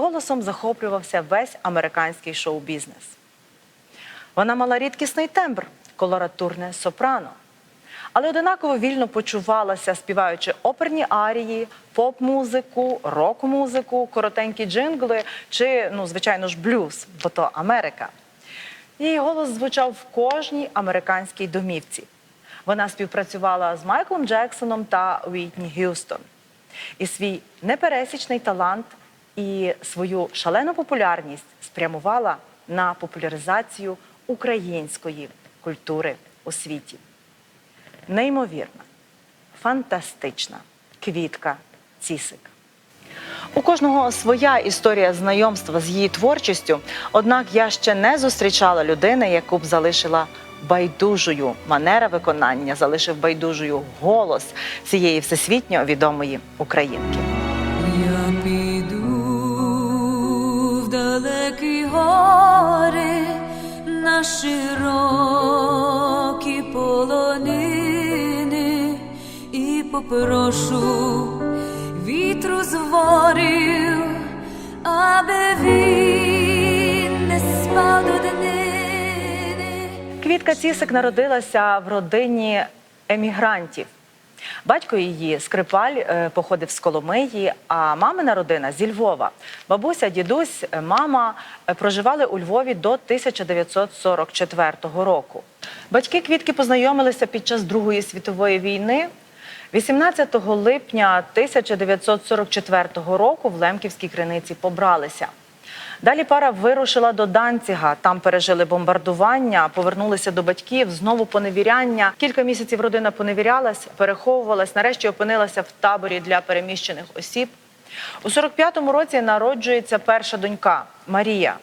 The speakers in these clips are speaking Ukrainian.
Голосом захоплювався весь американський шоу-бізнес. Вона мала рідкісний тембр, колоратурне сопрано, але одинаково вільно почувалася, співаючи оперні арії, поп-музику, рок-музику, коротенькі джингли чи, ну, звичайно ж, блюз, бо то Америка. Її голос звучав в кожній американській домівці. Вона співпрацювала з Майклом Джексоном та Уітні Г'юстон. І свій непересічний талант і свою шалену популярність спрямувала на популяризацію української культури у світі. Неймовірна, фантастична квітка Цісик. У кожного своя історія знайомства з її творчістю, однак я ще не зустрічала людини, яку б залишила байдужою манера виконання, залишив байдужою голос цієї всесвітньо відомої українки. Широкі полонини і попрошу вітру з ворів, аби він не спав до днини. Квітка Цісик народилася в родині емігрантів. Батько її скрипаль е, походив з Коломиї, а мамина родина зі Львова. Бабуся, дідусь, е, мама е, проживали у Львові до 1944 року. Батьки квітки познайомилися під час Другої світової війни. 18 липня 1944 року в Лемківській криниці побралися. Далі пара вирушила до Данціга. Там пережили бомбардування, повернулися до батьків, знову поневіряння. Кілька місяців родина поневірялась, переховувалась. Нарешті опинилася в таборі для переміщених осіб. У 45-му році народжується перша донька Марія.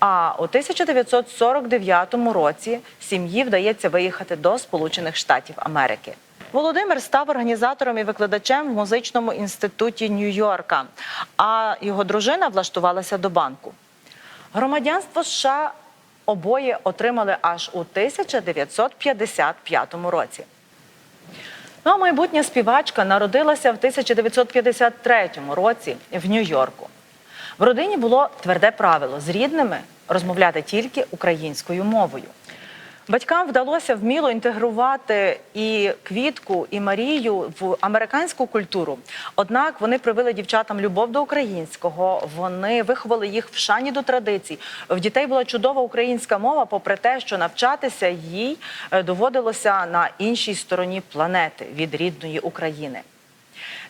А у 1949 році сім'ї вдається виїхати до Сполучених Штатів Америки. Володимир став організатором і викладачем в музичному інституті Нью-Йорка, а його дружина влаштувалася до банку. Громадянство США обоє отримали аж у 1955 році. Ну, а майбутня співачка народилася в 1953 році в Нью-Йорку. В родині було тверде правило з рідними розмовляти тільки українською мовою. Батькам вдалося вміло інтегрувати і квітку, і Марію в американську культуру. Однак вони привили дівчатам любов до українського. Вони виховали їх в шані до традицій. В дітей була чудова українська мова, попри те, що навчатися їй е, доводилося на іншій стороні планети від рідної України.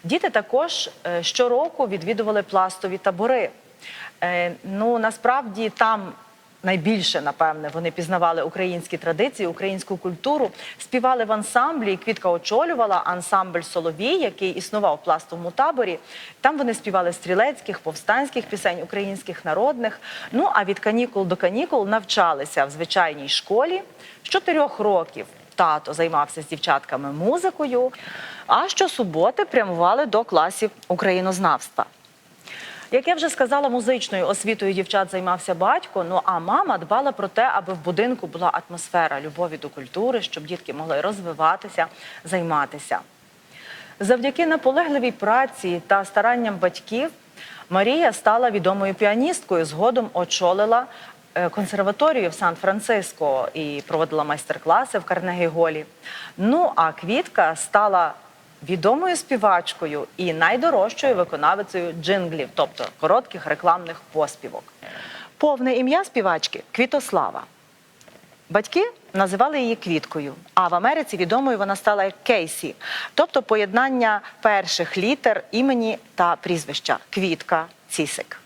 Діти також е, щороку відвідували пластові табори. Е, Ну насправді там найбільше, напевне, вони пізнавали українські традиції, українську культуру, співали в ансамблі. Квітка очолювала ансамбль Соловій, який існував в пластовому таборі. Там вони співали стрілецьких, повстанських пісень, українських народних. Ну а від канікул до канікул навчалися в звичайній школі з чотирьох років. Тато займався з дівчатками музикою, а щосуботи прямували до класів українознавства. Як я вже сказала, музичною освітою дівчат займався батько. Ну а мама дбала про те, аби в будинку була атмосфера любові до культури, щоб дітки могли розвиватися, займатися. Завдяки наполегливій праці та старанням батьків Марія стала відомою піаністкою. Згодом очолила е, консерваторію в Сан-Франциско і проводила майстер-класи в Карнегі-Голі. Ну а Квітка стала відомою співачкою і найдорожчою виконавицею джинглів, тобто коротких рекламних поспівок. Повне ім'я співачки Квітослава. Батьки називали її квіткою, а в Америці відомою вона стала як Кейсі, тобто поєднання перших літер імені та прізвища Квітка Цісик.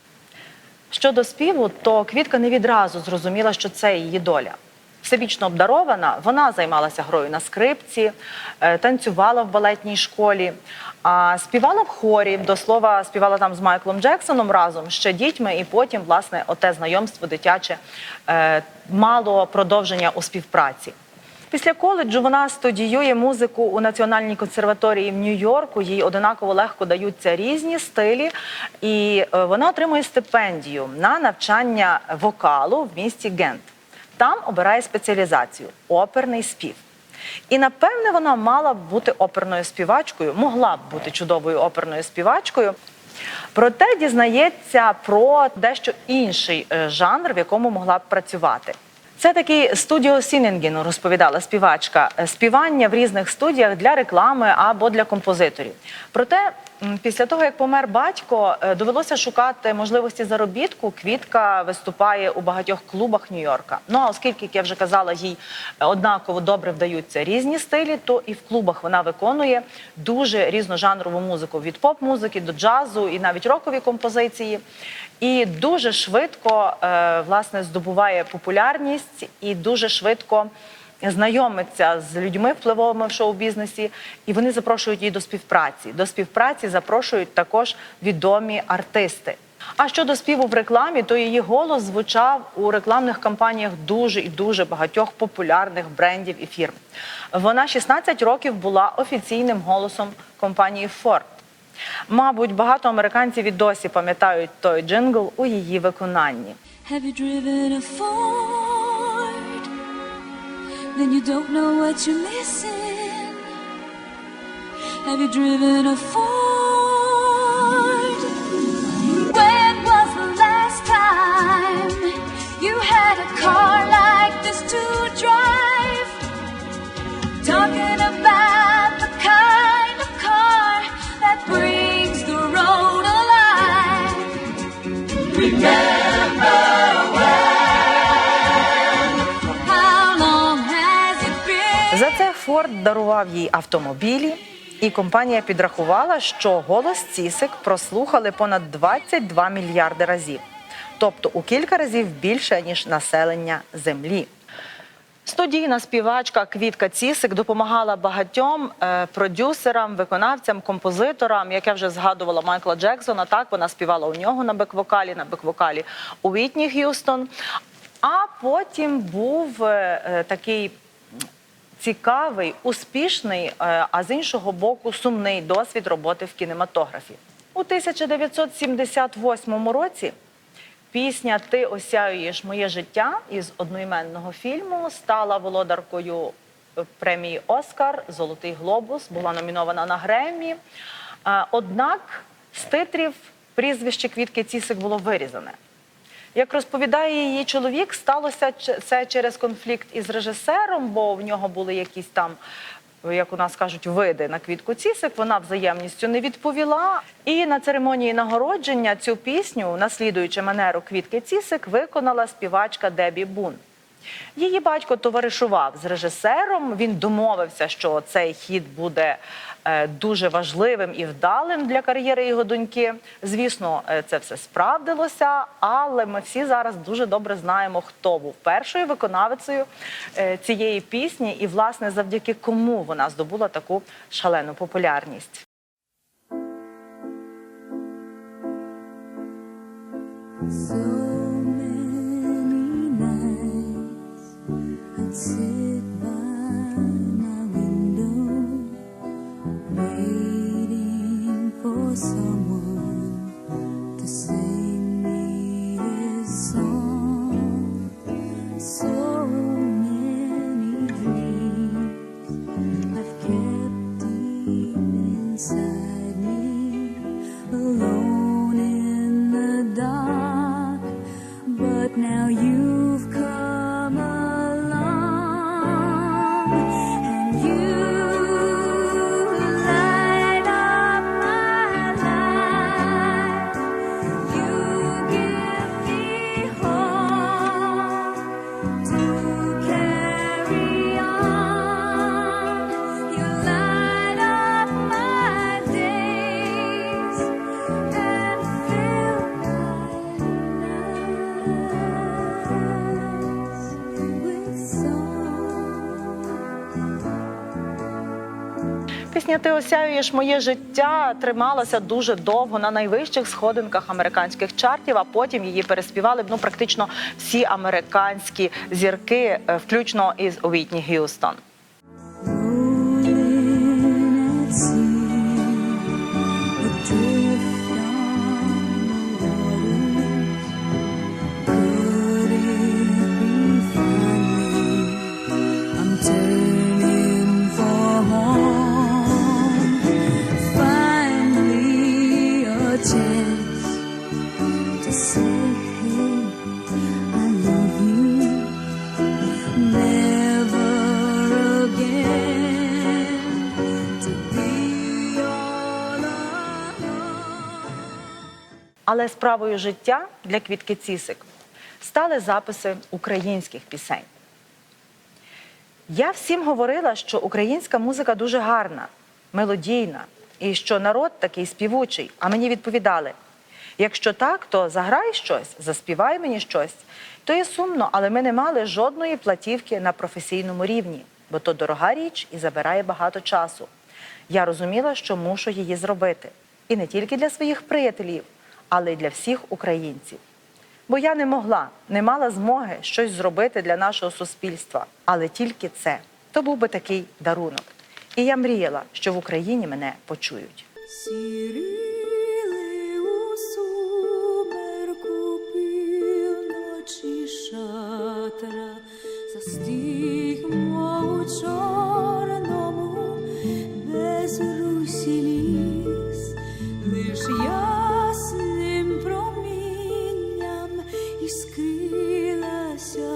Щодо співу, то квітка не відразу зрозуміла, що це її доля. Всебічно обдарована, вона займалася грою на скрипці, е, танцювала в балетній школі, співала в хорі. До слова, співала там з Майклом Джексоном разом ще дітьми, і потім, власне, оте знайомство дитяче е, мало продовження у співпраці. Після коледжу вона студіює музику у Національній консерваторії в Нью-Йорку. Їй одинаково легко даються різні стилі, і е, вона отримує стипендію на навчання вокалу в місті Гент. Там обирає спеціалізацію оперний спів. І напевне вона мала б бути оперною співачкою, могла б бути чудовою оперною співачкою. Проте дізнається про дещо інший е, жанр, в якому могла б працювати. Це такий студіо Сінінгін, розповідала співачка. Е, Співання в різних студіях для реклами або для композиторів. Проте, після того як помер батько, е, довелося шукати можливості заробітку. Квітка виступає у багатьох клубах Нью-Йорка. Ну а оскільки, як я вже казала, їй е, однаково добре вдаються різні стилі, то і в клубах вона виконує дуже різножанрову музику від поп-музики до джазу і навіть рокові композиції. І дуже швидко е, власне здобуває популярність і дуже швидко знайомиться з людьми впливовими в шоу-бізнесі, і вони запрошують її до співпраці. До співпраці запрошують також відомі артисти. А щодо співу в рекламі, то її голос звучав у рекламних кампаніях дуже і дуже багатьох популярних брендів і фірм. Вона 16 років була офіційним голосом компанії Ford. Мабуть, багато американців і досі пам'ятають той джингл у її виконанні. Have you driven a Ford? Then you don't know what you're missing. Have you driven a Ford? Форд дарував їй автомобілі, і компанія підрахувала, що голос Цісик прослухали понад 22 мільярди разів, тобто у кілька разів більше ніж населення землі. Студійна співачка Квітка Цісик допомагала багатьом е, продюсерам, виконавцям, композиторам. Як я вже згадувала Майкла Джексона, так вона співала у нього на бек-вокалі, на бек-вокалі у Вітні Г'юстон. А потім був е, е, такий цікавий, успішний, е, а з іншого боку, сумний досвід роботи в кінематографі. У 1978 році пісня Ти осяюєш моє життя із одноіменного фільму стала володаркою е, премії Оскар Золотий глобус, була номінована на Греммі. Е, Однак з титрів прізвище Квітки Цісик було вирізане. Як розповідає її чоловік, сталося це через конфлікт із режисером, бо в нього були якісь там, як у нас кажуть, види на квітку цісик. Вона взаємністю не відповіла. І на церемонії нагородження цю пісню, наслідуючи манеру квітки цісик, виконала співачка Дебі Бун. Її батько товаришував з режисером. Він домовився, що цей хід буде е, дуже важливим і вдалим для кар'єри його доньки. Звісно, е, це все справдилося, але ми всі зараз дуже добре знаємо, хто був першою виконавицею е, цієї пісні, і власне завдяки кому вона здобула таку шалену популярність. So Ти моє життя трималася дуже довго на найвищих сходинках американських чартів, а потім її переспівали ну практично всі американські зірки, е, включно із Уітні Г'юстон. Але справою життя для квітки Цісик стали записи українських пісень. Я всім говорила, що українська музика дуже гарна, мелодійна, і що народ такий співучий. А мені відповідали: якщо так, то заграй щось, заспівай мені щось. То є сумно, але ми не мали жодної платівки на професійному рівні, бо то дорога річ і забирає багато часу. Я розуміла, що мушу її зробити. І не тільки для своїх приятелів, але й для всіх українців. Бо я не могла, не мала змоги щось зробити для нашого суспільства, але тільки це. То був би такий дарунок. І я мріяла, що в Україні мене почують. У чорному безрусі ліс, лиш ясним 想。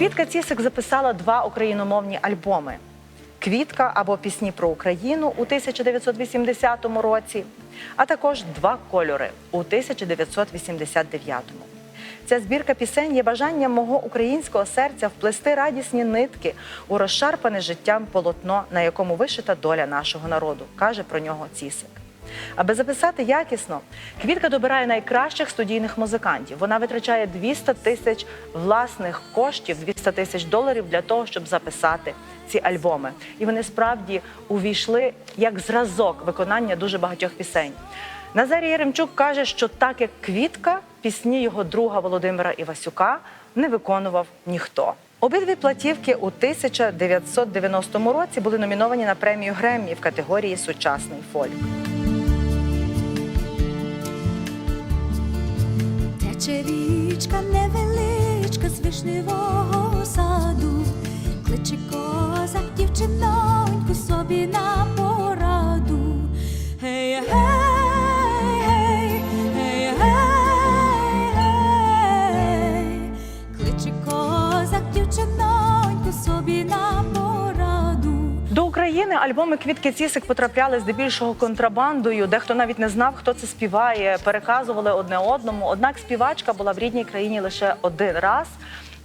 Квітка Цісик записала два україномовні альбоми: Квітка або Пісні про Україну у 1980 році, а також Два кольори у 1989. Ця збірка пісень є бажанням мого українського серця вплести радісні нитки у розшарпане життям полотно, на якому вишита доля нашого народу, каже про нього Цісик. Аби записати якісно, Квітка добирає найкращих студійних музикантів. Вона витрачає 200 тисяч власних коштів, 200 тисяч доларів для того, щоб записати ці альбоми. І вони справді увійшли як зразок виконання дуже багатьох пісень. Назарій Яремчук каже, що так як Квітка, пісні його друга Володимира Івасюка не виконував ніхто. Обидві платівки у 1990 році були номіновані на премію Греммі в категорії Сучасний фольк. Тече невеличка з вишневого саду, кличе козак дівчиноньку собі на пораду. Гей, гей, гей, альбоми Квітки Цісик потрапляли здебільшого контрабандою. Дехто навіть не знав, хто це співає, переказували одне одному. Однак співачка була в рідній країні лише один раз.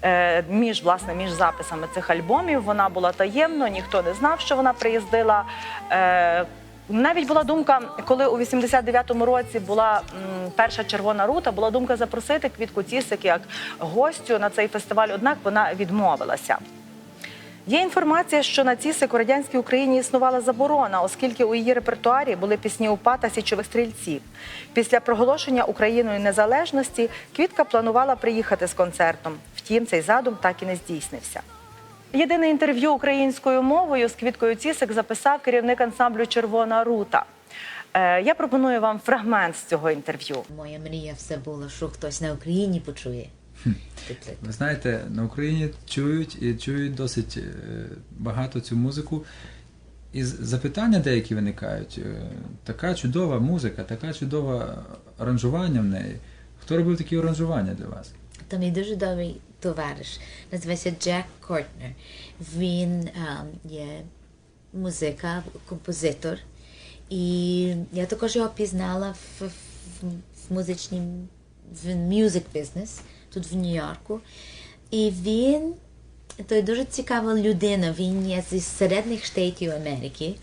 Е, Між власне між записами цих альбомів вона була таємно, ніхто не знав, що вона приїздила. Е, Навіть була думка, коли у 89-му році була перша червона рута, була думка запросити Квітку Цісик як гостю на цей фестиваль. Однак вона відмовилася. Є інформація, що на у радянській Україні існувала заборона, оскільки у її репертуарі були пісні УПА та січових стрільців. Після проголошення Україною незалежності Квітка планувала приїхати з концертом. Втім, цей задум так і не здійснився. Єдине інтерв'ю українською мовою з Квіткою Цісик записав керівник ансамблю Червона рута. Е, Я пропоную вам фрагмент з цього інтерв'ю. Моя мрія все було, що хтось на Україні почує. Ви знаєте, на Україні чують і чують досить е, багато цю музику. І запитання деякі виникають. е, Така чудова музика, така чудова аранжування в неї. Хто робив такі аранжування для вас? Там є дуже добрий товариш, називається Джек Кортнер. Він ем, є музика, композитор. І я також його пізнала в, в, в музичнім в music business тут в Нью-Йорку. І він то дуже цікава людина. Він є зі середніх штатів Америки.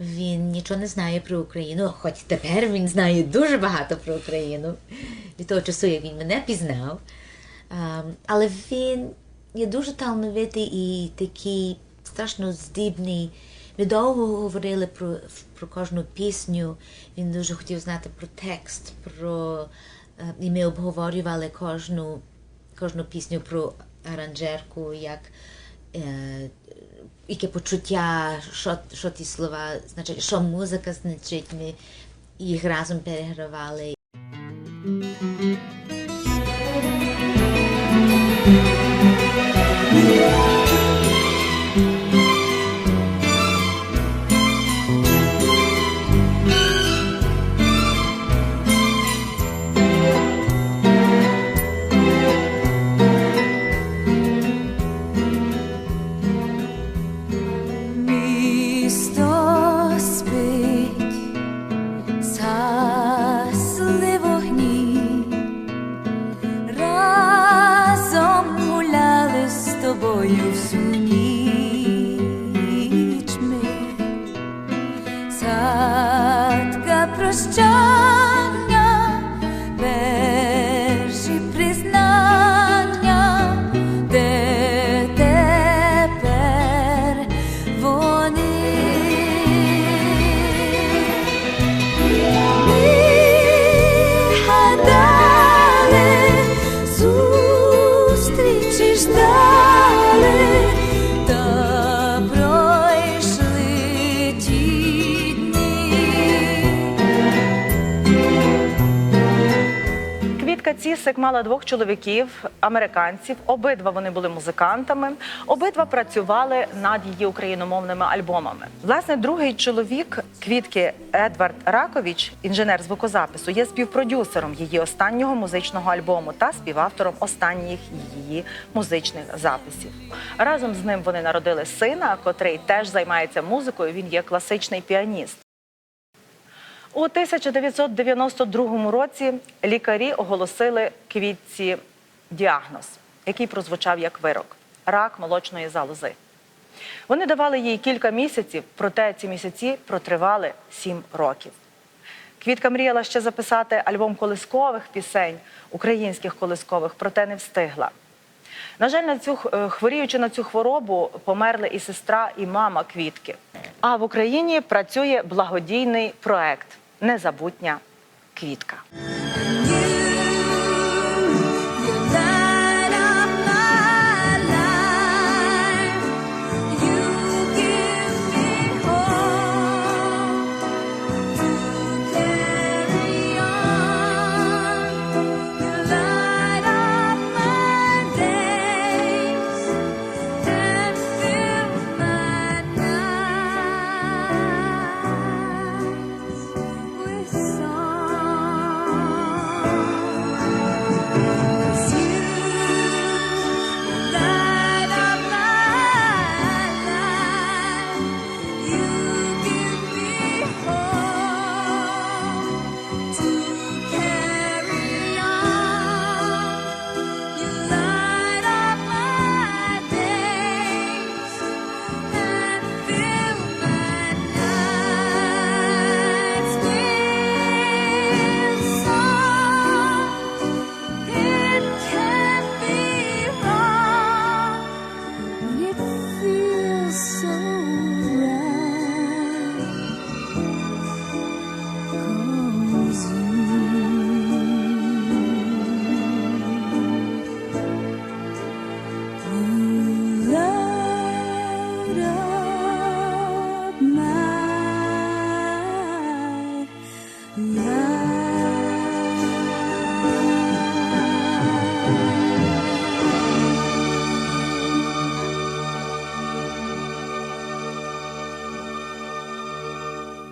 Він нічого не знає про Україну, хоч тепер він знає дуже багато про Україну від того часу, як він мене пізнав. Але він є дуже талановитий і такий страшно здібний. Ми довго говорили про, про кожну пісню. Він дуже хотів знати про текст, про, і ми обговорювали кожну, кожну пісню про аранжерку, як, е, яке почуття, що, що ті слова значить, що музика значить. Ми їх разом перегравали. Місто Мала двох чоловіків, американців. Обидва вони були музикантами. Обидва працювали над її україномовними альбомами. Власне, другий чоловік Квітки Едвард Раковіч, інженер звукозапису, є співпродюсером її останнього музичного альбому та співавтором останніх її музичних записів. Разом з ним вони народили сина, котрий теж займається музикою. Він є класичний піаніст. У 1992 році лікарі оголосили квітці діагноз, який прозвучав як вирок рак молочної залози. Вони давали їй кілька місяців, проте ці місяці протривали сім років. Квітка мріяла ще записати альбом колискових пісень, українських колискових, проте не встигла. На жаль, на цю е, хворіючи на цю хворобу, померли і сестра, і мама квітки. А в Україні працює благодійний проект Незабутня квітка.